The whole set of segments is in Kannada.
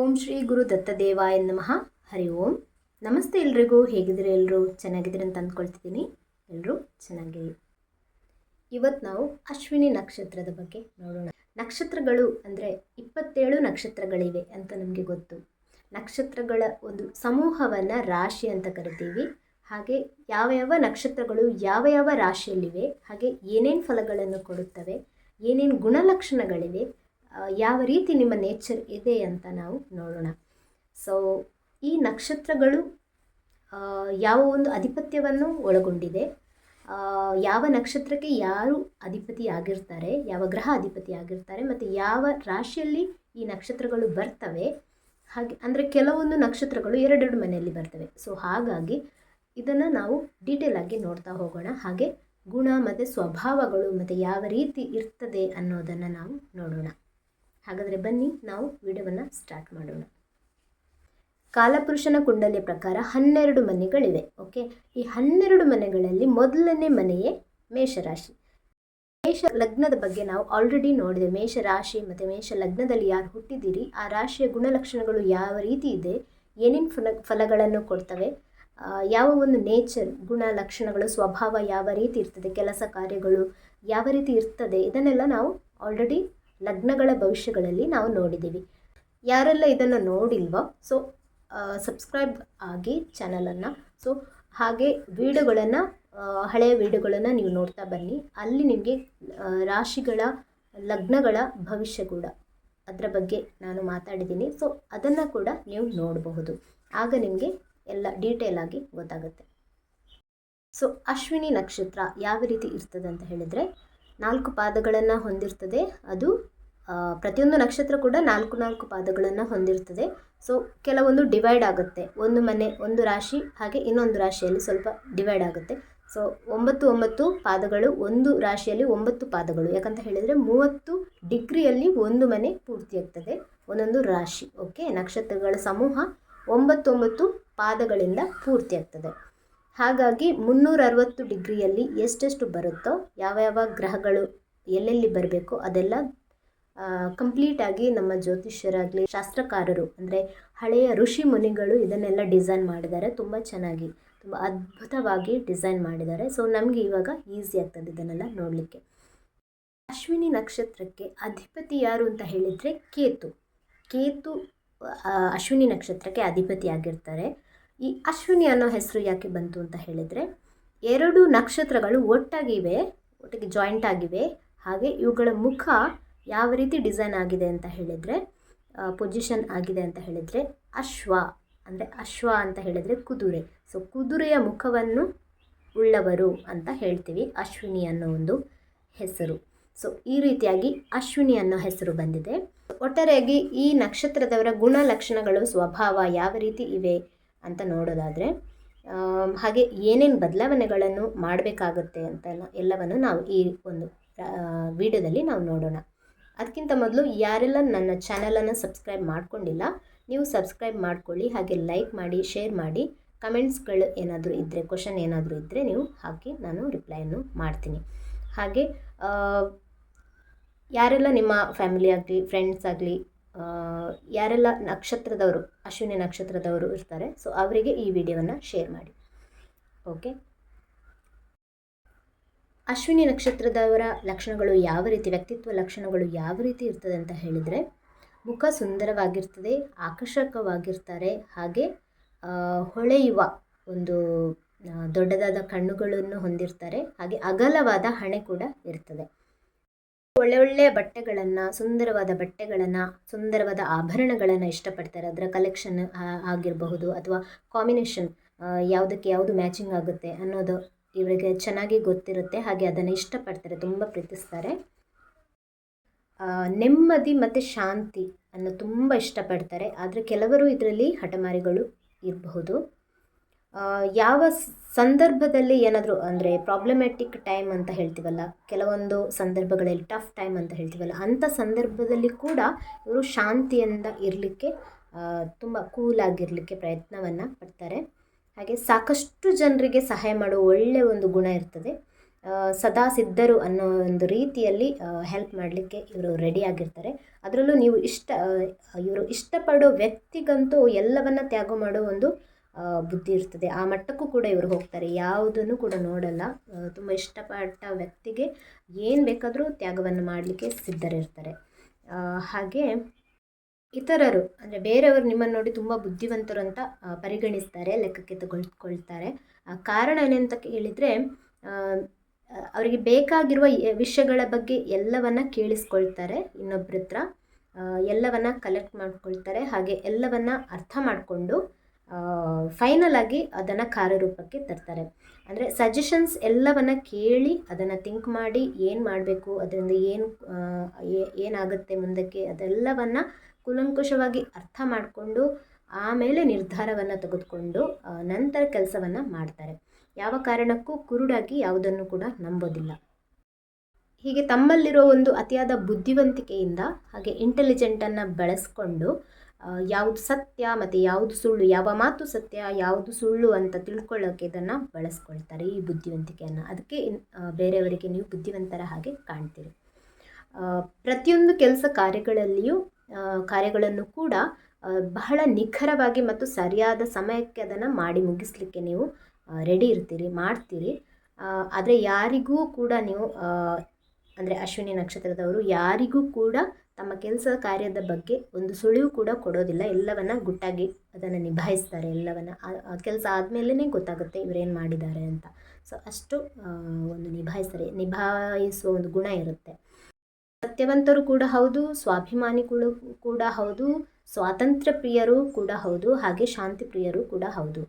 ಓಂ ಶ್ರೀ ಗುರು ದತ್ತದೇವಾಯ ನಮಃ. ಹರಿ ಓಂ. ನಮಸ್ತೆ ಎಲ್ರಿಗೂ. ಹೇಗಿದ್ರೆ ಎಲ್ಲರೂ ಚೆನ್ನಾಗಿದ್ದೀರಿ ಅಂತ ಅಂದ್ಕೊಳ್ತಿದ್ದೀನಿ. ಎಲ್ಲರೂ ಚೆನ್ನಾಗಿರಿ. ಇವತ್ತು ನಾವು ಅಶ್ವಿನಿ ನಕ್ಷತ್ರದ ಬಗ್ಗೆ ನೋಡೋಣ. ನಕ್ಷತ್ರಗಳು ಅಂದರೆ ಇಪ್ಪತ್ತೇಳು ನಕ್ಷತ್ರಗಳಿವೆ ಅಂತ ನಮಗೆ ಗೊತ್ತು. ನಕ್ಷತ್ರಗಳ ಒಂದು ಸಮೂಹವನ್ನು ರಾಶಿ ಅಂತ ಕರಿತೀವಿ. ಹಾಗೆ ಯಾವ ಯಾವ ನಕ್ಷತ್ರಗಳು ಯಾವ ಯಾವ ರಾಶಿಯಲ್ಲಿವೆ, ಹಾಗೆ ಏನೇನು ಫಲಗಳನ್ನು ಕೊಡುತ್ತವೆ, ಏನೇನು ಗುಣಲಕ್ಷಣಗಳಿವೆ ಯಾವ ರೀತಿ ನಿಮ್ಮ ನೇಚರ್ ಇದೆ ಅಂತ ನಾವು ನೋಡೋಣ. ಸೊ ಈ ನಕ್ಷತ್ರಗಳು ಯಾವ ಒಂದು ಅಧಿಪತ್ಯವನ್ನು ಒಳಗೊಂಡಿದೆ. ಯಾವ ನಕ್ಷತ್ರಕ್ಕೆ ಯಾರು ಅಧಿಪತಿ ಆಗಿರ್ತಾರೆ, ಯಾವ ಗ್ರಹ ಅಧಿಪತಿ ಆಗಿರ್ತಾರೆ, ಮತ್ತು ಯಾವ ರಾಶಿಯಲ್ಲಿ ಈ ನಕ್ಷತ್ರಗಳು ಬರ್ತವೆ. ಹಾಗೆ, ಅಂದರೆ ಕೆಲವೊಂದು ನಕ್ಷತ್ರಗಳು ಎರಡೆರಡು ಮನೆಯಲ್ಲಿ ಬರ್ತವೆ. ಸೊ ಹಾಗಾಗಿ ಇದನ್ನು ನಾವು ಡೀಟೇಲ್ ಆಗಿ ನೋಡ್ತಾ ಹೋಗೋಣ. ಹಾಗೆ ಗುಣ ಮತ್ತು ಸ್ವಭಾವಗಳು ಮತ್ತು ಯಾವ ರೀತಿ ಇರ್ತದೆ ಅನ್ನೋದನ್ನು ನಾವು ನೋಡೋಣ. ಹಾಗಾದರೆ ಬನ್ನಿ, ನಾವು ವಿಡಿಯೋವನ್ನು ಸ್ಟಾರ್ಟ್ ಮಾಡೋಣ. ಕಾಲಪುರುಷನ ಕುಂಡಲಿಯ ಪ್ರಕಾರ ಹನ್ನೆರಡು ಮನೆಗಳಿವೆ ಓಕೆ ಈ ಹನ್ನೆರಡು ಮನೆಗಳಲ್ಲಿ ಮೊದಲನೇ ಮನೆಯೇ ಮೇಷರಾಶಿ. ಮೇಷ ಲಗ್ನದ ಬಗ್ಗೆ ನಾವು ಆಲ್ರೆಡಿ ನೋಡಿದೆ. ಮೇಷ ರಾಶಿ ಮತ್ತು ಮೇಷ ಲಗ್ನದಲ್ಲಿ ಯಾರು ಹುಟ್ಟಿದ್ದೀರಿ, ಆ ರಾಶಿಯ ಗುಣಲಕ್ಷಣಗಳು ಯಾವ ರೀತಿ ಇದೆ, ಏನೇನು ಫಲ, ಫಲಗಳನ್ನು ಕೊಡ್ತವೆ ಯಾವ ಒಂದು ನೇಚರ್ ಗುಣ ಲಕ್ಷಣಗಳು ಸ್ವಭಾವ ಯಾವ ರೀತಿ ಇರ್ತದೆ, ಕೆಲಸ ಕಾರ್ಯಗಳು ಯಾವ ರೀತಿ ಇರ್ತದೆ, ಇದನ್ನೆಲ್ಲ ನಾವು ಆಲ್ರೆಡಿ ಲಗ್ನಗಳ ಭವಿಷ್ಯಗಳಲ್ಲಿ ನಾವು ನೋಡಿದ್ದೀವಿ. ಯಾರೆಲ್ಲ ಇದನ್ನು ನೋಡಿಲ್ವೋ ಸೊ ಸಬ್ಸ್ಕ್ರೈಬ್ ಆಗಿ ಚಾನಲನ್ನು ಸೊ ಹಾಗೆ ವೀಡಿಯೋಗಳನ್ನು ಹಳೆಯ ವೀಡಿಯೋಗಳನ್ನು ನೀವು ನೋಡ್ತಾ ಬನ್ನಿ. ಅಲ್ಲಿ ನಿಮಗೆ ರಾಶಿಗಳ, ಲಗ್ನಗಳ ಭವಿಷ್ಯ ಕೂಡ ಅದರ ಬಗ್ಗೆ ನಾನು ಮಾತಾಡಿದ್ದೀನಿ. ಸೊ ಅದನ್ನು ಕೂಡ ನೀವು ನೋಡಬಹುದು. ಆಗ ನಿಮಗೆ ಎಲ್ಲ ಡೀಟೇಲ್ ಆಗಿ ಗೊತ್ತಾಗುತ್ತೆ. ಸೊ ಅಶ್ವಿನಿ ನಕ್ಷತ್ರ ಯಾವ ರೀತಿ ಇರ್ತದೆ ಅಂತ ಹೇಳಿದರೆ ನಾಲ್ಕು ಪಾದಗಳನ್ನು ಹೊಂದಿರ್ತದೆ. ಅದು ಪ್ರತಿಯೊಂದು ನಕ್ಷತ್ರ ಕೂಡ ನಾಲ್ಕು ನಾಲ್ಕು ಪಾದಗಳನ್ನು ಹೊಂದಿರ್ತದೆ. ಸೊ ಕೆಲವೊಂದು ಡಿವೈಡ್ ಆಗುತ್ತೆ. ಒಂದು ಮನೆ, ಒಂದು ರಾಶಿ, ಹಾಗೆ ಇನ್ನೊಂದು ರಾಶಿಯಲ್ಲಿ ಸ್ವಲ್ಪ ಡಿವೈಡ್ ಆಗುತ್ತೆ. ಸೊ ಒಂಬತ್ತು ಒಂಬತ್ತು ಪಾದಗಳು ಒಂದು ರಾಶಿಯಲ್ಲಿ ಒಂಬತ್ತು ಪಾದಗಳು. ಯಾಕಂತ ಹೇಳಿದರೆ ಮೂವತ್ತು ಡಿಗ್ರಿಯಲ್ಲಿ ಒಂದು ಮನೆ ಪೂರ್ತಿಯಾಗ್ತದೆ. ಒಂದೊಂದು ರಾಶಿ ಓಕೆ ನಕ್ಷತ್ರಗಳ ಸಮೂಹ ಒಂಬತ್ತೊಂಬತ್ತು ಪಾದಗಳಿಂದ ಪೂರ್ತಿಯಾಗ್ತದೆ. ಹಾಗಾಗಿ ಮುನ್ನೂರ ಅರವತ್ತು ಡಿಗ್ರಿಯಲ್ಲಿ ಎಷ್ಟೆಷ್ಟು ಬರುತ್ತೋ ಯಾವ ಯಾವ ಗ್ರಹಗಳು ಎಲ್ಲೆಲ್ಲಿ ಬರಬೇಕೋ ಅದೆಲ್ಲ ಕಂಪ್ಲೀಟಾಗಿ ನಮ್ಮ ಜ್ಯೋತಿಷ್ಯರಾಗಲಿ, ಶಾಸ್ತ್ರಕಾರರು, ಅಂದರೆ ಹಳೆಯ ಋಷಿ ಮುನಿಗಳು ಇದನ್ನೆಲ್ಲ ಡಿಸೈನ್ ಮಾಡಿದ್ದಾರೆ. ತುಂಬ ಚೆನ್ನಾಗಿ, ತುಂಬ ಅದ್ಭುತವಾಗಿ ಡಿಸೈನ್ ಮಾಡಿದ್ದಾರೆ. ಸೊ ನಮಗೆ ಇವಾಗ ಈಸಿ ಆಗ್ತದೆ ಇದನ್ನೆಲ್ಲ ನೋಡಲಿಕ್ಕೆ. ಅಶ್ವಿನಿ ನಕ್ಷತ್ರಕ್ಕೆ ಅಧಿಪತಿ ಯಾರು ಅಂತ ಹೇಳಿದರೆ ಕೇತು. ಕೇತು ಅಶ್ವಿನಿ ನಕ್ಷತ್ರಕ್ಕೆ ಅಧಿಪತಿ ಆಗಿರ್ತಾರೆ. ಈ ಅಶ್ವಿನಿ ಅನ್ನೋ ಹೆಸರು ಯಾಕೆ ಬಂತು ಅಂತ ಹೇಳಿದರೆ, ಎರಡು ನಕ್ಷತ್ರಗಳು ಒಟ್ಟಾಗಿವೆ, ಒಟ್ಟಿಗೆ ಜಾಯಿಂಟ್ ಆಗಿವೆ, ಹಾಗೆ ಇವುಗಳ ಮುಖ ಯಾವ ರೀತಿ ಡಿಸೈನ್ ಆಗಿದೆ ಅಂತ ಹೇಳಿದರೆ ಪೊಸಿಷನ್ ಆಗಿದೆ ಅಂತ ಹೇಳಿದರೆ ಅಶ್ವ, ಅಂದರೆ ಅಶ್ವ ಅಂತ ಹೇಳಿದರೆ ಕುದುರೆ. ಸೊ ಕುದುರೆಯ ಮುಖವನ್ನು ಉಳ್ಳವರು ಅಂತ ಹೇಳ್ತೀವಿ ಅಶ್ವಿನಿ ಅನ್ನೋ ಒಂದು ಹೆಸರು. ಸೊ ಈ ರೀತಿಯಾಗಿ ಅಶ್ವಿನಿ ಅನ್ನೋ ಹೆಸರು ಬಂದಿದೆ. ಒಟ್ಟಾರೆಯಾಗಿ ಈ ನಕ್ಷತ್ರದವರ ಗುಣಲಕ್ಷಣಗಳು, ಸ್ವಭಾವ ಯಾವ ರೀತಿ ಇವೆ ಅಂತ ನೋಡೋದಾದರೆ ಹಾಗೆ ಏನೇನು ಬದಲಾವಣೆಗಳನ್ನು ಮಾಡಬೇಕಾಗುತ್ತೆ ಅಂತ ಎಲ್ಲವನ್ನು ನಾವು ಈ ಒಂದು ವಿಡಿಯೋದಲ್ಲಿ ನಾವು ನೋಡೋಣ. ಅದಕ್ಕಿಂತ ಮೊದಲು ಯಾರೆಲ್ಲ ನನ್ನ ಚಾನಲನ್ನು ಸಬ್ಸ್ಕ್ರೈಬ್ ಮಾಡ್ಕೊಂಡಿಲ್ಲ, ನೀವು ಸಬ್ಸ್ಕ್ರೈಬ್ ಮಾಡ್ಕೊಳ್ಳಿ, ಹಾಗೆ ಲೈಕ್ ಮಾಡಿ, ಶೇರ್ ಮಾಡಿ, ಕಮೆಂಟ್ಸ್ಗಳು ಏನಾದರೂ ಇದ್ದರೆ ಕ್ವಶನ್ ಏನಾದರೂ ಇದ್ದರೆ ನೀವು ಹಾಕಿ ನಾನು ರಿಪ್ಲೈಯನ್ನು ಮಾಡ್ತೀನಿ. ಹಾಗೆ ಯಾರೆಲ್ಲ ನಿಮ್ಮ ಫ್ಯಾಮಿಲಿ ಆಗಲಿ, ಫ್ರೆಂಡ್ಸ್ ಆಗಲಿ ಯಾರೆಲ್ಲ ನಕ್ಷತ್ರದವರು, ಅಶ್ವಿನಿ ನಕ್ಷತ್ರದವರು ಇರ್ತಾರೆ ಸೊ ಅವರಿಗೆ ಈ ವಿಡಿಯೋವನ್ನು ಶೇರ್ ಮಾಡಿ. ಓಕೆ ಅಶ್ವಿನಿ ನಕ್ಷತ್ರದವರ ಲಕ್ಷಣಗಳು ಯಾವ ರೀತಿ, ವ್ಯಕ್ತಿತ್ವ ಲಕ್ಷಣಗಳು ಯಾವ ರೀತಿ ಇರ್ತದೆ ಅಂತ ಹೇಳಿದರೆ, ಮುಖ ಸುಂದರವಾಗಿರ್ತದೆ, ಆಕರ್ಷಕವಾಗಿರ್ತಾರೆ, ಹಾಗೆ ಹೊಳೆಯುವ ಒಂದು ದೊಡ್ಡದಾದ ಕಣ್ಣುಗಳನ್ನು ಹೊಂದಿರ್ತಾರೆ, ಹಾಗೆ ಅಗಲವಾದ ಹಣೆ ಕೂಡ ಇರ್ತದೆ. ಒಳ್ಳೆ ಒಳ್ಳೆ ಬಟ್ಟೆಗಳನ್ನು, ಸುಂದರವಾದ ಬಟ್ಟೆಗಳನ್ನು, ಸುಂದರವಾದ ಆಭರಣಗಳನ್ನು ಇಷ್ಟಪಡ್ತಾರೆ. ಅದರ ಕಲೆಕ್ಷನ್ ಆಗಿರಬಹುದು ಅಥವಾ ಕಾಂಬಿನೇಷನ್ ಯಾವುದಕ್ಕೆ ಯಾವುದು ಮ್ಯಾಚಿಂಗ್ ಆಗುತ್ತೆ ಅನ್ನೋದು ಇವರಿಗೆ ಚೆನ್ನಾಗಿ ಗೊತ್ತಿರುತ್ತೆ. ಹಾಗೆ ಅದನ್ನು ಇಷ್ಟಪಡ್ತಾರೆ, ತುಂಬ ಪ್ರೀತಿಸ್ತಾರೆ. ನೆಮ್ಮದಿ ಮತ್ತು ಶಾಂತಿ ಅನ್ನು ತುಂಬ ಇಷ್ಟಪಡ್ತಾರೆ. ಆದರೆ ಕೆಲವರು ಇದರಲ್ಲಿ ಹಠಮಾರಿಗಳು ಇರಬಹುದು. ಯಾವ ಸಂದರ್ಭದಲ್ಲಿ ಏನಾದರೂ ಅಂದರೆ ಪ್ರಾಬ್ಲಮ್ಯಾಟಿಕ್ ಟೈಮ್ ಅಂತ ಹೇಳ್ತೀವಲ್ಲ, ಕೆಲವೊಂದು ಸಂದರ್ಭಗಳಲ್ಲಿ ಟಫ್ ಟೈಮ್ ಅಂತ ಹೇಳ್ತೀವಲ್ಲ ಅಂಥ ಸಂದರ್ಭದಲ್ಲಿ ಕೂಡ ಇವರು ಶಾಂತಿಯಿಂದ ಇರಲಿಕ್ಕೆ ತುಂಬ ಕೂಲಾಗಿರಲಿಕ್ಕೆ ಪ್ರಯತ್ನವನ್ನು ಪಡ್ತಾರೆ. ಹಾಗೆ ಸಾಕಷ್ಟು ಜನರಿಗೆ ಸಹಾಯ ಮಾಡುವ ಒಳ್ಳೆಯ ಒಂದು ಗುಣ ಇರ್ತದೆ. ಸದಾ ಸಿದ್ಧರು ಅನ್ನೋ ಒಂದು ರೀತಿಯಲ್ಲಿ ಹೆಲ್ಪ್ ಮಾಡಲಿಕ್ಕೆ ಇವರು ರೆಡಿ ಆಗಿರ್ತಾರೆ. ಅದರಲ್ಲೂ ನೀವು ಇಷ್ಟ ಇವರು ಇಷ್ಟಪಡೋ ವ್ಯಕ್ತಿಗಂತೂ ಎಲ್ಲವನ್ನ ತ್ಯಾಗ ಮಾಡೋ ಒಂದು ಬುದ್ಧಿ ಇರ್ತದೆ. ಆ ಮಟ್ಟಕ್ಕೂ ಕೂಡ ಇವರು ಹೋಗ್ತಾರೆ. ಯಾವುದನ್ನು ಕೂಡ ನೋಡಲ್ಲ. ತುಂಬ ಇಷ್ಟಪಟ್ಟ ವ್ಯಕ್ತಿಗೆ ಏನು ಬೇಕಾದರೂ ತ್ಯಾಗವನ್ನು ಮಾಡಲಿಕ್ಕೆ ಸಿದ್ಧರಿರ್ತಾರೆ. ಹಾಗೆ ಇತರರು, ಅಂದರೆ ಬೇರೆಯವರು ನಿಮ್ಮನ್ನು ನೋಡಿ ತುಂಬ ಬುದ್ಧಿವಂತರು ಅಂತ ಪರಿಗಣಿಸ್ತಾರೆ, ಲೆಕ್ಕಕ್ಕೆ ತಗೊಳ್ಕೊಳ್ತಾರೆ. ಕಾರಣ ಏನಂತ ಹೇಳಿದರೆ ಅವರಿಗೆ ಬೇಕಾಗಿರುವ ವಿಷಯಗಳ ಬಗ್ಗೆ ಎಲ್ಲವನ್ನ ಕೇಳಿಸ್ಕೊಳ್ತಾರೆ ಇನ್ನೊಬ್ಬರ ಹತ್ರ. ಎಲ್ಲವನ್ನ ಕಲೆಕ್ಟ್ ಮಾಡ್ಕೊಳ್ತಾರೆ. ಹಾಗೆ ಎಲ್ಲವನ್ನ ಅರ್ಥ ಮಾಡಿಕೊಂಡು ಫೈನಲ್ ಆಗಿ ಅದನ್ನು ಕಾರ್ಯರೂಪಕ್ಕೆ ತರ್ತಾರೆ. ಅಂದರೆ ಸಜೆಷನ್ಸ್ ಎಲ್ಲವನ್ನು ಕೇಳಿ ಅದನ್ನು ಥಿಂಕ್ ಮಾಡಿ ಏನು ಮಾಡಬೇಕು, ಅದರಿಂದ ಏನು ಏನಾಗುತ್ತೆ ಮುಂದಕ್ಕೆ ಅದೆಲ್ಲವನ್ನು ಕುಲಂಕುಷವಾಗಿ ಅರ್ಥ ಮಾಡಿಕೊಂಡು ಆಮೇಲೆ ನಿರ್ಧಾರವನ್ನು ತೆಗೆದುಕೊಂಡು ನಂತರ ಕೆಲಸವನ್ನು ಮಾಡ್ತಾರೆ. ಯಾವ ಕಾರಣಕ್ಕೂ ಕುರುಡಾಗಿ ಯಾವುದನ್ನು ಕೂಡ ನಂಬೋದಿಲ್ಲ. ಹೀಗೆ ತಮ್ಮಲ್ಲಿರೋ ಒಂದು ಅತಿಯಾದ ಬುದ್ಧಿವಂತಿಕೆಯಿಂದ ಹಾಗೆ ಇಂಟೆಲಿಜೆಂಟನ್ನು ಬೆಳೆಸ್ಕೊಂಡು ಯಾವುದು ಸತ್ಯ ಮತ್ತು ಯಾವುದು ಸುಳ್ಳು, ಯಾವ ಮಾತು ಸತ್ಯ, ಯಾವುದು ಸುಳ್ಳು ಅಂತ ತಿಳ್ಕೊಳ್ಳೋಕೆ ಇದನ್ನು ಬಳಸ್ಕೊಳ್ತಾರೆ ಈ ಬುದ್ಧಿವಂತಿಕೆಯನ್ನು. ಅದಕ್ಕೆ ಬೇರೆಯವರಿಗೆ ನೀವು ಬುದ್ಧಿವಂತರ ಹಾಗೆ ಕಾಣ್ತೀರಿ. ಪ್ರತಿಯೊಂದು ಕೆಲಸ ಕಾರ್ಯಗಳಲ್ಲಿಯೂ ಕಾರ್ಯಗಳನ್ನು ಕೂಡ ಬಹಳ ನಿಖರವಾಗಿ ಮತ್ತು ಸರಿಯಾದ ಸಮಯಕ್ಕೆ ಅದನ್ನು ಮಾಡಿ ಮುಗಿಸ್ಲಿಕ್ಕೆ ನೀವು ರೆಡಿ ಇರ್ತೀರಿ, ಮಾಡ್ತೀರಿ. ಆದರೆ ಯಾರಿಗೂ ಕೂಡ ನೀವು ಅಂದರೆ ಅಶ್ವಿನಿ ನಕ್ಷತ್ರದವರು ಯಾರಿಗೂ ಕೂಡ ತಮ್ಮ ಕೆಲಸ ಕಾರ್ಯದ ಬಗ್ಗೆ ಒಂದು ಸುಳಿವು ಕೂಡ ಕೊಡೋದಿಲ್ಲ. ಎಲ್ಲವನ್ನ ಗುಟ್ಟಾಗಿ ಅದನ್ನು ನಿಭಾಯಿಸ್ತಾರೆ. ಎಲ್ಲವನ್ನ ಆ ಕೆಲಸ ಆದಮೇಲೆ ಗೊತ್ತಾಗುತ್ತೆ ಇವರೇನು ಮಾಡಿದ್ದಾರೆ ಅಂತ. ಸೊ ಅಷ್ಟು ಒಂದು ನಿಭಾಯಿಸ್ತಾರೆ. ನಿಭಾಯಿಸುವ ಒಂದು ಗುಣ ಇರುತ್ತೆ. ಸತ್ಯವಂತರು ಕೂಡ ಹೌದು, ಸ್ವಾಭಿಮಾನಿಗಳು ಕೂಡ ಹೌದು, ಸ್ವಾತಂತ್ರ್ಯ ಪ್ರಿಯರು ಕೂಡ ಹೌದು, ಹಾಗೆ ಶಾಂತಿ ಪ್ರಿಯರು ಕೂಡ ಹೌದು.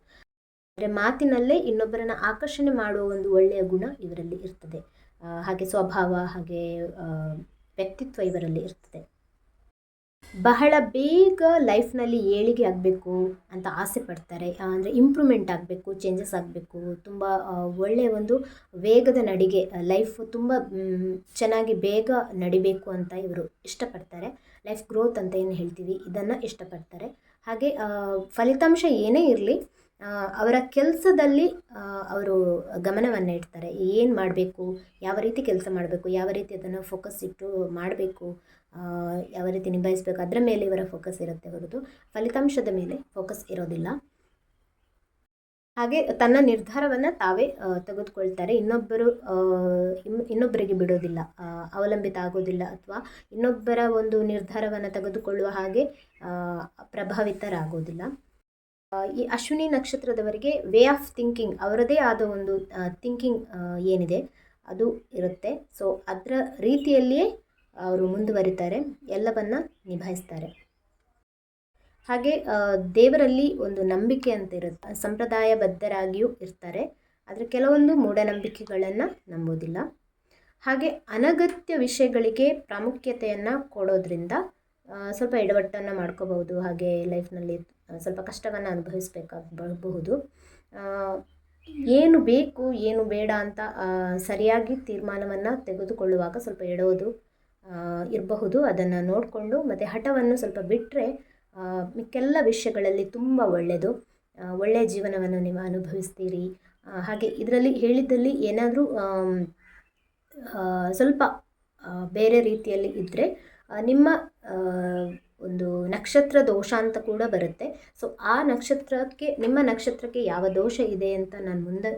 ಅಂದರೆ ಮಾತಿನಲ್ಲೇ ಇನ್ನೊಬ್ಬರನ್ನು ಆಕರ್ಷಣೆ ಮಾಡುವ ಒಂದು ಒಳ್ಳೆಯ ಗುಣ ಇವರಲ್ಲಿ ಇರ್ತದೆ. ಹಾಗೆ ಸ್ವಭಾವ, ಹಾಗೆ ವ್ಯಕ್ತಿತ್ವ ಇವರಲ್ಲಿ ಇರ್ತದೆ. ಬಹಳ ಬೇಗ ಲೈಫ್ನಲ್ಲಿ ಏಳಿಗೆ ಆಗಬೇಕು ಅಂತ ಆಸೆ ಪಡ್ತಾರೆ. ಅಂದರೆ ಇಂಪ್ರೂವ್ಮೆಂಟ್ ಆಗಬೇಕು ಚೇಂಜಸ್ ಆಗಬೇಕು. ತುಂಬ ಒಳ್ಳೆಯ ಒಂದು ವೇಗದ ನಡಿಗೆ ಲೈಫ್ ತುಂಬ ಚೆನ್ನಾಗಿ ಬೇಗ ನಡಿಬೇಕು ಅಂತ ಇವರು ಇಷ್ಟಪಡ್ತಾರೆ. ಲೈಫ್ ಗ್ರೋತ್ ಅಂತ ಏನು ಹೇಳ್ತೀವಿ? ಇದನ್ನು ಇಷ್ಟಪಡ್ತಾರೆ. ಹಾಗೆ ಫಲಿತಾಂಶ ಏನೇ ಇರಲಿ ಅವರ ಕೆಲಸದಲ್ಲಿ ಅವರು ಗಮನವನ್ನು ಇಡ್ತಾರೆ. ಏನು ಮಾಡಬೇಕು? ಯಾವ ರೀತಿ ಕೆಲಸ ಮಾಡಬೇಕು? ಯಾವ ರೀತಿ ಅದನ್ನು ಫೋಕಸ್ ಇಟ್ಟು ಮಾಡಬೇಕು? ಯಾವ ರೀತಿ ನಿಭಾಯಿಸಬೇಕು? ಅದರ ಮೇಲೆ ಇವರ ಫೋಕಸ್ ಇರುತ್ತೆ ಹೊರತು. ಫಲಿತಾಂಶದ ಮೇಲೆ ಫೋಕಸ್ ಇರೋದಿಲ್ಲ. ಹಾಗೆ ತನ್ನ ನಿರ್ಧಾರವನ್ನು ತಾವೇ ತೆಗೆದುಕೊಳ್ತಾರೆ. ಇನ್ನೊಬ್ಬರು ಇನ್ನೊಬ್ಬರಿಗೆ ಬಿಡೋದಿಲ್ಲ. ಅವಲಂಬಿತ ಆಗೋದಿಲ್ಲ ಅಥವಾ ಇನ್ನೊಬ್ಬರ ಒಂದು ನಿರ್ಧಾರವನ್ನು ತೆಗೆದುಕೊಳ್ಳುವ ಹಾಗೆ ಪ್ರಭಾವಿತರಾಗೋದಿಲ್ಲ. ಈ ಅಶ್ವಿನಿ ನಕ್ಷತ್ರದವರಿಗೆ ವೇ ಆಫ್ ಥಿಂಕಿಂಗ್ ಅವರದೇ ಆದ ಒಂದು ಥಿಂಕಿಂಗ್ ಏನಿದೆ, ಅದು ಇರುತ್ತೆ. ಸೊ ಅದರ ರೀತಿಯಲ್ಲಿಯೇ ಅವರು ಮುಂದುವರಿತಾರೆ, ಎಲ್ಲವನ್ನ ನಿಭಾಯಿಸ್ತಾರೆ. ಹಾಗೆ ದೇವರಲ್ಲಿ ಒಂದು ನಂಬಿಕೆ ಅಂತ ಇರುತ್ತೆ. ಸಂಪ್ರದಾಯಬದ್ಧರಾಗಿಯೂ ಇರ್ತಾರೆ. ಆದರೆ ಕೆಲವೊಂದು ಮೂಢನಂಬಿಕೆಗಳನ್ನು ನಂಬೋದಿಲ್ಲ. ಹಾಗೆ ಅನಗತ್ಯ ವಿಷಯಗಳಿಗೆ ಪ್ರಾಮುಖ್ಯತೆಯನ್ನು ಕೊಡೋದ್ರಿಂದ ಸ್ವಲ್ಪ ಎಡವಟ್ಟನ್ನು ಮಾಡ್ಕೋಬಹುದು. ಹಾಗೆ ಲೈಫ್ನಲ್ಲಿ ಸ್ವಲ್ಪ ಕಷ್ಟವನ್ನು ಅನುಭವಿಸಬೇಕಾಗಬಹುದು. ಏನು ಬೇಕು, ಏನು ಬೇಡ ಅಂತ ಸರಿಯಾಗಿ ತೀರ್ಮಾನವನ್ನು ತೆಗೆದುಕೊಳ್ಳುವಾಗ ಸ್ವಲ್ಪ ಎಡೋದು ಇರಬಹುದು. ಅದನ್ನು ನೋಡಿಕೊಂಡು, ಮತ್ತು ಹಠವನ್ನು ಸ್ವಲ್ಪ ಬಿಟ್ಟರೆ ಮಿಕ್ಕೆಲ್ಲ ವಿಷಯಗಳಲ್ಲಿ ತುಂಬ ಒಳ್ಳೆಯದು ಒಳ್ಳೆಯ ಜೀವನವನ್ನು ನೀವು ಅನುಭವಿಸ್ತೀರಿ. ಹಾಗೆ ಇದರಲ್ಲಿ ಹೇಳಿದ್ದಲ್ಲಿ ಏನಾದರೂ ಸ್ವಲ್ಪ ಬೇರೆ ರೀತಿಯಲ್ಲಿ ಇದ್ದರೆ ನಿಮ್ಮ ಒಂದು ನಕ್ಷತ್ರ ದೋಷ ಅಂತ ಕೂಡ ಬರುತ್ತೆ. ಸೊ ಆ ನಕ್ಷತ್ರಕ್ಕೆ, ನಿಮ್ಮ ನಕ್ಷತ್ರಕ್ಕೆ ಯಾವ ದೋಷ ಇದೆ ಅಂತ ನಾನು ಮುಂದೆ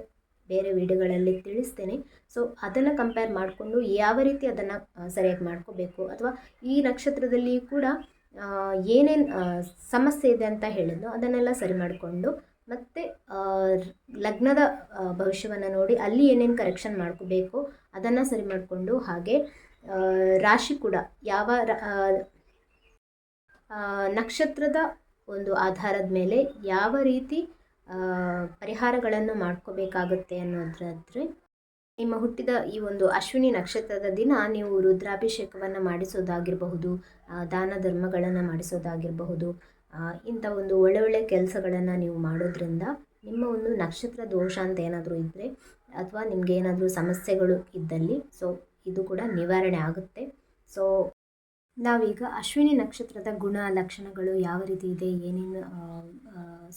ಬೇರೆ ವಿಡಿಯೋಗಳಲ್ಲಿ ತಿಳಿಸ್ತೇನೆ. ಸೊ ಅದನ್ನು ಕಂಪೇರ್ ಮಾಡಿಕೊಂಡು ಯಾವ ರೀತಿ ಅದನ್ನು ಸರಿಯಾಗಿ ಮಾಡ್ಕೋಬೇಕು ಅಥವಾ ಈ ನಕ್ಷತ್ರದಲ್ಲಿ ಕೂಡ ಏನೇನು ಸಮಸ್ಯೆ ಇದೆ ಅಂತ ಹೇಳಿದ್ನೋ ಅದನ್ನೆಲ್ಲ ಸರಿ ಮಾಡಿಕೊಂಡು ಮತ್ತು ಲಗ್ನದ ಭವಿಷ್ಯವನ್ನು ನೋಡಿ ಅಲ್ಲಿ ಏನೇನು ಕರೆಕ್ಷನ್ ಮಾಡ್ಕೋಬೇಕು ಅದನ್ನು ಸರಿ ಮಾಡಿಕೊಂಡು ಹಾಗೆ ರಾಶಿ ಕೂಡ ಯಾವ ನಕ್ಷತ್ರದ ಒಂದು ಆಧಾರದ ಮೇಲೆ ಯಾವ ರೀತಿ ಪರಿಹಾರಗಳನ್ನು ಮಾಡ್ಕೋಬೇಕಾಗುತ್ತೆ ಅನ್ನೋದಾದರೆ ನಿಮ್ಮ ಹುಟ್ಟಿದ ಈ ಒಂದು ಅಶ್ವಿನಿ ನಕ್ಷತ್ರದ ದಿನ ನೀವು ರುದ್ರಾಭಿಷೇಕವನ್ನು ಮಾಡಿಸೋದಾಗಿರಬಹುದು ದಾನ ಧರ್ಮಗಳನ್ನು ಮಾಡಿಸೋದಾಗಿರಬಹುದು ಇಂಥ ಒಂದು ಒಳ್ಳೆ ಒಳ್ಳೆ ಕೆಲಸಗಳನ್ನು ನೀವು ಮಾಡೋದ್ರಿಂದ ನಿಮ್ಮ ಒಂದು ನಕ್ಷತ್ರ ದೋಷ ಅಂತ ಏನಾದರೂ ಇದ್ದರೆ ಅಥವಾ ನಿಮಗೆ ಏನಾದರೂ ಸಮಸ್ಯೆಗಳು ಇದ್ದಲ್ಲಿ, ಸೊ ಇದು ಕೂಡ ನಿವಾರಣೆ ಆಗುತ್ತೆ. ಸೊ ನಾವೀಗ ಅಶ್ವಿನಿ ನಕ್ಷತ್ರದ ಗುಣ ಲಕ್ಷಣಗಳು ಯಾವ ರೀತಿ ಇದೆ, ಏನೇನು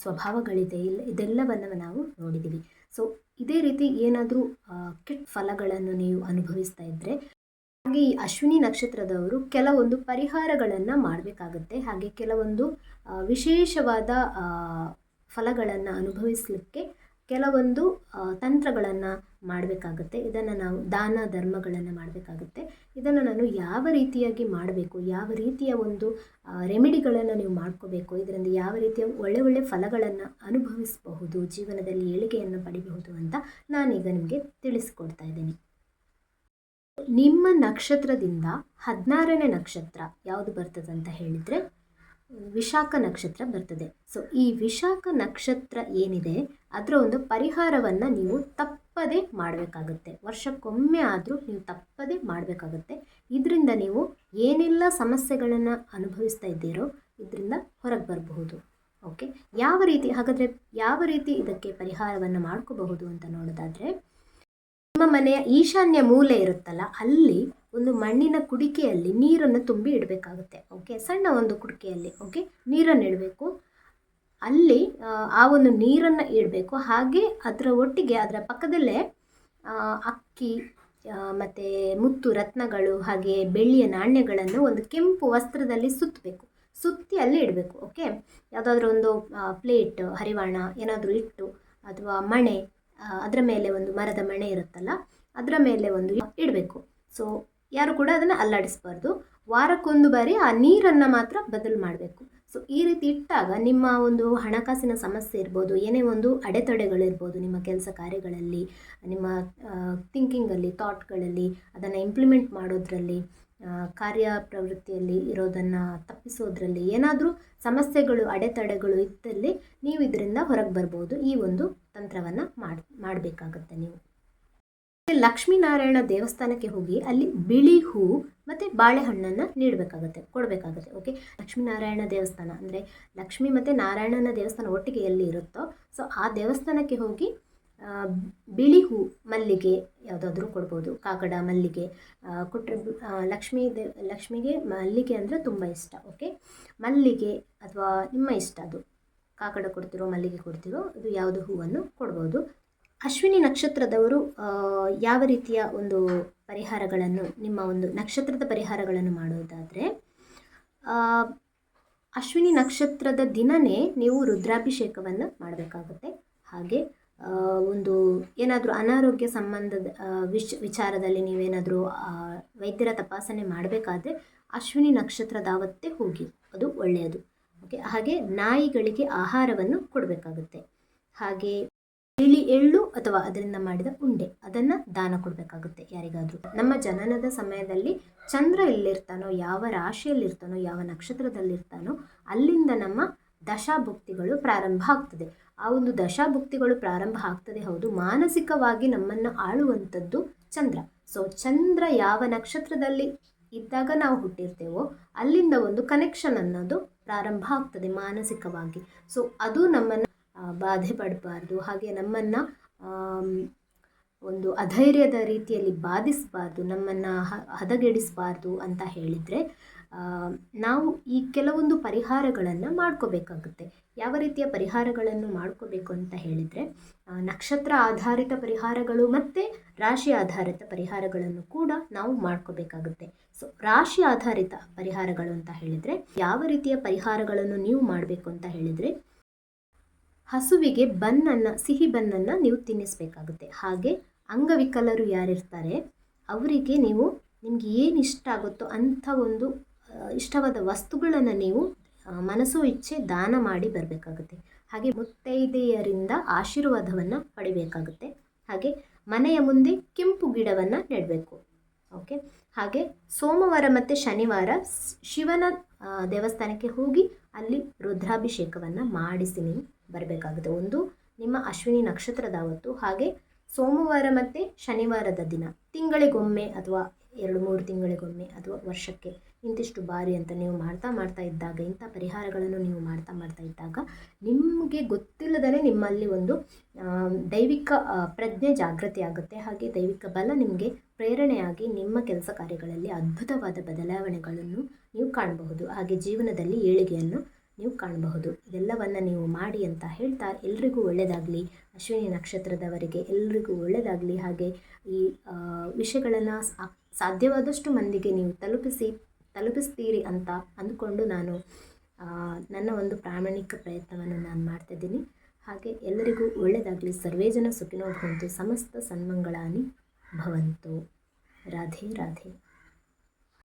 ಸ್ವಭಾವಗಳಿದೆ ಇಲ್ಲ ಇದೆಲ್ಲವನ್ನು ನಾವು ನೋಡಿದ್ದೀವಿ ಸೊ ಇದೇ ರೀತಿ ಏನಾದರೂ ಕೆಟ್ಟ ಫಲಗಳನ್ನು ನೀವು ಅನುಭವಿಸ್ತಾ ಇದ್ದರೆ ಹಾಗೆ ಈ ಅಶ್ವಿನಿ ನಕ್ಷತ್ರದವರು ಕೆಲವೊಂದು ಪರಿಹಾರಗಳನ್ನು ಮಾಡಬೇಕಾಗುತ್ತೆ. ಹಾಗೆ ಕೆಲವೊಂದು ವಿಶೇಷವಾದ ಫಲಗಳನ್ನು ಅನುಭವಿಸಲಿಕ್ಕೆ ಕೆಲವೊಂದು ತಂತ್ರಗಳನ್ನು ಮಾಡಬೇಕಾಗುತ್ತೆ. ಇದನ್ನು ನಾವು ದಾನ ಧರ್ಮಗಳನ್ನು ಮಾಡಬೇಕಾಗುತ್ತೆ. ಇದನ್ನು ನಾನು ಯಾವ ರೀತಿಯಾಗಿ ಮಾಡಬೇಕು? ಯಾವ ರೀತಿಯ ಒಂದು ರೆಮಿಡಿಗಳನ್ನು ನೀವು ಮಾಡ್ಕೋಬೇಕು? ಇದರಿಂದ ಯಾವ ರೀತಿಯ ಒಳ್ಳೆ ಒಳ್ಳೆ ಫಲಗಳನ್ನು ಅನುಭವಿಸಬಹುದು? ಜೀವನದಲ್ಲಿ ಏಳಿಗೆಯನ್ನು ಪಡಿಬಹುದು ಅಂತ ನಾನೀಗ ನಿಮಗೆ ತಿಳಿಸ್ಕೊಡ್ತಾ ಇದ್ದೀನಿ. ನಿಮ್ಮ ನಕ್ಷತ್ರದಿಂದ ಹದಿನಾರನೇ ನಕ್ಷತ್ರ ಯಾವುದು ಬರ್ತದಂತ ಹೇಳಿದರೆ? ವಿಶಾಖ ನಕ್ಷತ್ರ ಬರ್ತದೆ. ಸೊ ಈ ವಿಶಾಖ ನಕ್ಷತ್ರ ಏನಿದೆ? ಅದರ ಒಂದು ಪರಿಹಾರವನ್ನು ನೀವು ತಪ್ಪದೇ ಮಾಡಬೇಕಾಗುತ್ತೆ. ವರ್ಷಕ್ಕೊಮ್ಮೆ ಆದರೂ ನೀವು ತಪ್ಪದೇ ಮಾಡಬೇಕಾಗುತ್ತೆ. ಇದರಿಂದ ನೀವು ಏನೆಲ್ಲ ಸಮಸ್ಯೆಗಳನ್ನು ಅನುಭವಿಸ್ತಾ ಇದ್ದೀರೋ ಇದರಿಂದ ಹೊರಗೆ ಬರಬಹುದು. ಓಕೆ ಯಾವ ರೀತಿ, ಹಾಗಾದರೆ ಯಾವ ರೀತಿ ಇದಕ್ಕೆ ಪರಿಹಾರವನ್ನು ಮಾಡ್ಕೋಬಹುದು ಅಂತ ನೋಡೋದಾದರೆ, ನಿಮ್ಮ ಮನೆಯ ಈಶಾನ್ಯ ಮೂಲೆ ಇರುತ್ತಲ್ಲ, ಅಲ್ಲಿ ಒಂದು ಮಣ್ಣಿನ ಕುಡಿಕೆಯಲ್ಲಿ ನೀರನ್ನು ತುಂಬಿ ಇಡಬೇಕಾಗುತ್ತೆ. ಓಕೆ ಸಣ್ಣ ಒಂದು ಕುಡಿಕೆಯಲ್ಲಿ ಓಕೆ ನೀರನ್ನು ಇಡಬೇಕು. ಅಲ್ಲಿ ಆ, ಒಂದು ನೀರನ್ನು ಇಡಬೇಕು. ಹಾಗೆ ಅದರ ಒಟ್ಟಿಗೆ ಅದರ ಪಕ್ಕದಲ್ಲೇ ಅಕ್ಕಿ ಮತ್ತು ಮುತ್ತು ರತ್ನಗಳು ಹಾಗೆ ಬೆಳ್ಳಿಯ ನಾಣ್ಯಗಳನ್ನು ಒಂದು ಕೆಂಪು ವಸ್ತ್ರದಲ್ಲಿ ಸುತ್ತಬೇಕು. ಸುತ್ತಿ ಅಲ್ಲಿ ಇಡಬೇಕು ಓಕೆ ಯಾವುದಾದ್ರೂ ಒಂದು ಪ್ಲೇಟ್ ಹರಿವಾಣ ಏನಾದರೂ ಇಟ್ಟು ಅಥವಾ ಮಣೆ ಅದರ ಮೇಲೆ ಒಂದು ಮರದ ಮಣೆ ಇರುತ್ತಲ್ಲ ಅದರ ಮೇಲೆ ಒಂದು ಇಡಬೇಕು. ಸೊ ಯಾರು ಕೂಡ ಅದನ್ನು ಅಲ್ಲಾಡಿಸಬಾರ್ದು. ವಾರಕ್ಕೊಂದು ಬಾರಿ ಆ ನೀರನ್ನು ಮಾತ್ರ ಬದಲು ಮಾಡಬೇಕು. ಸೊ ಈ ರೀತಿ ಇಟ್ಟಾಗ ನಿಮ್ಮ ಒಂದು ಹಣಕಾಸಿನ ಸಮಸ್ಯೆ ಇರ್ಬೋದು, ಏನೇ ಒಂದು ಅಡೆತಡೆಗಳಿರ್ಬೋದು ನಿಮ್ಮ ಕೆಲಸ ಕಾರ್ಯಗಳಲ್ಲಿ, ನಿಮ್ಮ ಥಿಂಕಿಂಗಲ್ಲಿ ಥಾಟ್ಗಳಲ್ಲಿ ಅದನ್ನು ಇಂಪ್ಲಿಮೆಂಟ್ ಮಾಡೋದ್ರಲ್ಲಿ ಕಾರ್ಯ ಪ್ರವೃತ್ತಿಯಲ್ಲಿ ಇರೋದನ್ನು ತಪ್ಪಿಸೋದ್ರಲ್ಲಿ ಏನಾದರೂ ಸಮಸ್ಯೆಗಳು, ಅಡೆತಡೆಗಳು ಇದ್ದಲ್ಲಿ ನೀವು ಇದರಿಂದ ಹೊರಗೆ ಬರ್ಬೋದು. ಈ ಒಂದು ತಂತ್ರವನ್ನು ಮಾಡಿ, ಮಾಡಬೇಕಾಗತ್ತೆ ನೀವು. ಲಕ್ಷ್ಮೀನಾರಾಯಣ ದೇವಸ್ಥಾನಕ್ಕೆ ಹೋಗಿ ಅಲ್ಲಿ ಬಿಳಿ ಹೂ ಮತ್ತು ಬಾಳೆಹಣ್ಣನ್ನು ನೀಡಬೇಕಾಗತ್ತೆ, ಕೊಡಬೇಕಾಗತ್ತೆ ಓಕೆ ಲಕ್ಷ್ಮೀನಾರಾಯಣ ದೇವಸ್ಥಾನ ಅಂದರೆ ಲಕ್ಷ್ಮಿ ಮತ್ತು ನಾರಾಯಣನ ದೇವಸ್ಥಾನ ಒಟ್ಟಿಗೆ ಎಲ್ಲಿ ಇರುತ್ತೋ ಸೊ ಆ ದೇವಸ್ಥಾನಕ್ಕೆ ಹೋಗಿ ಬಿಳಿ ಹೂ ಮಲ್ಲಿಗೆ ಯಾವುದಾದ್ರೂ ಕೊಡ್ಬೋದು, ಕಾಕಡ ಮಲ್ಲಿಗೆ ಕೊಟ್ಟರೆ ಲಕ್ಷ್ಮೀ ದೇ, ಲಕ್ಷ್ಮಿಗೆ ಮಲ್ಲಿಗೆ ಅಂದರೆ ತುಂಬ ಇಷ್ಟ ಓಕೆ ಮಲ್ಲಿಗೆ ಅಥವಾ ನಿಮ್ಮ ಇಷ್ಟ ಅದು, ಕಾಕಡ ಕೊಡ್ತಿರೋ ಮಲ್ಲಿಗೆ ಕೊಡ್ತಿರೋ ಅದು ಯಾವುದು ಹೂವನ್ನು ಕೊಡ್ಬೋದು. ಅಶ್ವಿನಿ ನಕ್ಷತ್ರದವರು ಯಾವ ರೀತಿಯ ಒಂದು ಪರಿಹಾರಗಳನ್ನು, ನಿಮ್ಮ ಒಂದು ನಕ್ಷತ್ರದ ಪರಿಹಾರಗಳನ್ನು ಮಾಡೋದಾದರೆ ಅಶ್ವಿನಿ ನಕ್ಷತ್ರದ ದಿನವೇ ನೀವು ರುದ್ರಾಭಿಷೇಕವನ್ನು ಮಾಡಬೇಕಾಗುತ್ತೆ. ಹಾಗೆ ಒಂದು ಏನಾದರೂ ಅನಾರೋಗ್ಯ ಸಂಬಂಧದ ವಿಶ್ ವಿಚಾರದಲ್ಲಿ ನೀವೇನಾದರೂ ವೈದ್ಯರ ತಪಾಸಣೆ ಮಾಡಬೇಕಾದ್ರೆ ಅಶ್ವಿನಿ ನಕ್ಷತ್ರದಾವತ್ತೇ ಹೋಗಿ, ಅದು ಒಳ್ಳೆಯದು. ಓಕೆ, ಹಾಗೆ ನಾಯಿಗಳಿಗೆ ಆಹಾರವನ್ನು ಕೊಡಬೇಕಾಗುತ್ತೆ. ಹಾಗೆ ಬಿಳಿ ಎಳ್ಳು ಅಥವಾ ಅದರಿಂದ ಮಾಡಿದ ಉಂಡೆ. ಅದನ್ನ ದಾನ ಕೊಡಬೇಕಾಗುತ್ತೆ ಯಾರಿಗಾದ್ರೂ. ನಮ್ಮ ಜನನದ ಸಮಯದಲ್ಲಿ ಚಂದ್ರ ಎಲ್ಲಿರ್ತಾನೋ, ಯಾವ ರಾಶಿಯಲ್ಲಿರ್ತಾನೋ, ಯಾವ ನಕ್ಷತ್ರದಲ್ಲಿರ್ತಾನೋ, ಅಲ್ಲಿಂದ ನಮ್ಮ ದಶಾಭುಕ್ತಿಗಳು ಪ್ರಾರಂಭ ಆಗ್ತದೆ. ಆ ಒಂದು ದಶಾಭುಕ್ತಿಗಳು ಪ್ರಾರಂಭ ಆಗ್ತದೆ ಹೌದು, ಮಾನಸಿಕವಾಗಿ ನಮ್ಮನ್ನು ಆಳುವಂಥದ್ದು ಚಂದ್ರ. ಸೊ ಚಂದ್ರ ಯಾವ ನಕ್ಷತ್ರದಲ್ಲಿ ಇದ್ದಾಗ ನಾವು ಹುಟ್ಟಿರ್ತೇವೋ, ಅಲ್ಲಿಂದ ಒಂದು ಕನೆಕ್ಷನ್ ಅನ್ನೋದು ಪ್ರಾರಂಭ ಆಗ್ತದೆ ಮಾನಸಿಕವಾಗಿ. ಸೊ ಅದು ನಮ್ಮನ್ನು ಬಾಧೆ ಪಡಬಾರ್ದು. ಹಾಗೆ ನಮ್ಮನ್ನು ಒಂದು ಅಧೈರ್ಯದ ರೀತಿಯಲ್ಲಿ ಬಾಧಿಸಬಾರ್ದು, ನಮ್ಮನ್ನು ಹದಗೆಡಿಸಬಾರ್ದು ಅಂತ ಹೇಳಿದರೆ ನಾವು ಈ ಕೆಲವೊಂದು ಪರಿಹಾರಗಳನ್ನು ಮಾಡ್ಕೋಬೇಕಾಗುತ್ತೆ. ಯಾವ ರೀತಿಯ ಪರಿಹಾರಗಳನ್ನು ಮಾಡ್ಕೋಬೇಕು ಅಂತ ಹೇಳಿದರೆ ನಕ್ಷತ್ರ ಆಧಾರಿತ ಪರಿಹಾರಗಳು ಮತ್ತು ರಾಶಿ ಆಧಾರಿತ ಪರಿಹಾರಗಳನ್ನು ಕೂಡ ನಾವು ಮಾಡ್ಕೋಬೇಕಾಗುತ್ತೆ. ಸೊ, ರಾಶಿ ಆಧಾರಿತ ಪರಿಹಾರಗಳು ಅಂತ ಹೇಳಿದರೆ, ಯಾವ ರೀತಿಯ ಪರಿಹಾರಗಳನ್ನು ನೀವು ಮಾಡಬೇಕು ಅಂತ ಹೇಳಿದರೆ ಹಸುವಿಗೆ ಬನ್ನನ್ನು ಸಿಹಿ ಬನ್ನನ್ನು ನೀವು ತಿನ್ನಿಸಬೇಕಾಗುತ್ತೆ. ಹಾಗೆ ಅಂಗವಿಕಲರು ಯಾರಿರ್ತಾರೆ, ಅವರಿಗೆ ನೀವು ನಿಮಗೆ ಏನು ಇಷ್ಟ ಆಗುತ್ತೋ ಅಂಥ ಒಂದು ಇಷ್ಟವಾದ ವಸ್ತುಗಳನ್ನು ನೀವು ಮನಸ್ಸು ಇಚ್ಛೆ ದಾನ ಮಾಡಿ ಬರಬೇಕಾಗುತ್ತೆ. ಹಾಗೆ ಮುತ್ತೈದೆಯರಿಂದ ಆಶೀರ್ವಾದವನ್ನು ಪಡಿಬೇಕಾಗುತ್ತೆ. ಹಾಗೆ ಮನೆಯ ಮುಂದೆ ಕೆಂಪು ಗಿಡವನ್ನು ನೆಡಬೇಕು. ಓಕೆ ಹಾಗೆ ಸೋಮವಾರ ಮತ್ತು ಶನಿವಾರ ಶಿವನ ದೇವಸ್ಥಾನಕ್ಕೆ ಹೋಗಿ ಅಲ್ಲಿ ರುದ್ರಾಭಿಷೇಕವನ್ನು ಮಾಡಿಸಿ ನೀವು ಬರಬೇಕಾಗುತ್ತೆ. ಒಂದು ನಿಮ್ಮ ಅಶ್ವಿನಿ ನಕ್ಷತ್ರದ ಅವತ್ತು ಹಾಗೆ ಸೋಮವಾರ ಮತ್ತು ಶನಿವಾರದ ದಿನ. ತಿಂಗಳಿಗೊಮ್ಮೆ ಅಥವಾ ಎರಡು ಮೂರು ತಿಂಗಳಿಗೊಮ್ಮೆ ಅಥವಾ ವರ್ಷಕ್ಕೆ ಇಂತಿಷ್ಟು ಬಾರಿ ಅಂತ ನೀವು ಮಾಡ್ತಾ ಮಾಡ್ತಾ ಇದ್ದಾಗ, ಇಂಥ ಪರಿಹಾರಗಳನ್ನು ನೀವು ಮಾಡ್ತಾ ಮಾಡ್ತಾ ಇದ್ದಾಗ ನಿಮಗೆ ಗೊತ್ತಿಲ್ಲದೇ ನಿಮ್ಮಲ್ಲಿ ಒಂದು ದೈವಿಕ ಪ್ರಜ್ಞೆ ಜಾಗೃತಿ ಆಗುತ್ತೆ. ಹಾಗೆ ದೈವಿಕ ಬಲ ನಿಮಗೆ ಪ್ರೇರಣೆಯಾಗಿ ನಿಮ್ಮ ಕೆಲಸ ಕಾರ್ಯಗಳಲ್ಲಿ ಅದ್ಭುತವಾದ ಬದಲಾವಣೆಗಳನ್ನು ನೀವು ಕಾಣಬಹುದು. ಹಾಗೆ ಜೀವನದಲ್ಲಿ ಏಳಿಗೆಯನ್ನು ನೀವು ಕಾಣಬಹುದು. ಇದೆಲ್ಲವನ್ನು ನೀವು ಮಾಡಿ ಅಂತ ಹೇಳ್ತಾ ಎಲ್ರಿಗೂ ಒಳ್ಳೆಯದಾಗಲಿ ಅಶ್ವಿನಿ ನಕ್ಷತ್ರದವರಿಗೆ ಎಲ್ರಿಗೂ ಒಳ್ಳೆಯದಾಗಲಿ ಹಾಗೆ ಈ ವಿಷಯಗಳನ್ನು ಸಾಧ್ಯವಾದಷ್ಟು ಮಂದಿಗೆ ನೀವು ತಲುಪಿಸಿ. ತಲುಪಿಸ್ತೀರಿ ಅಂತ ಅಂದ್ಕೊಂಡು ನಾನು ನನ್ನ ಒಂದು ಪ್ರಾಮಾಣಿಕ ಪ್ರಯತ್ನವನ್ನು ನಾನು ಮಾಡ್ತಿದ್ದೀನಿ ಹಾಗೆ ಎಲ್ಲರಿಗೂ ಒಳ್ಳೆಯದಾಗಲಿ ಸರ್ವೇ ಜನ ಸುಖಿನೋ ಸಮಸ್ತ ಸನ್ಮಂಗಳಾನಿ ಭವಂತು. ರಾಧೆ ರಾಧೆ.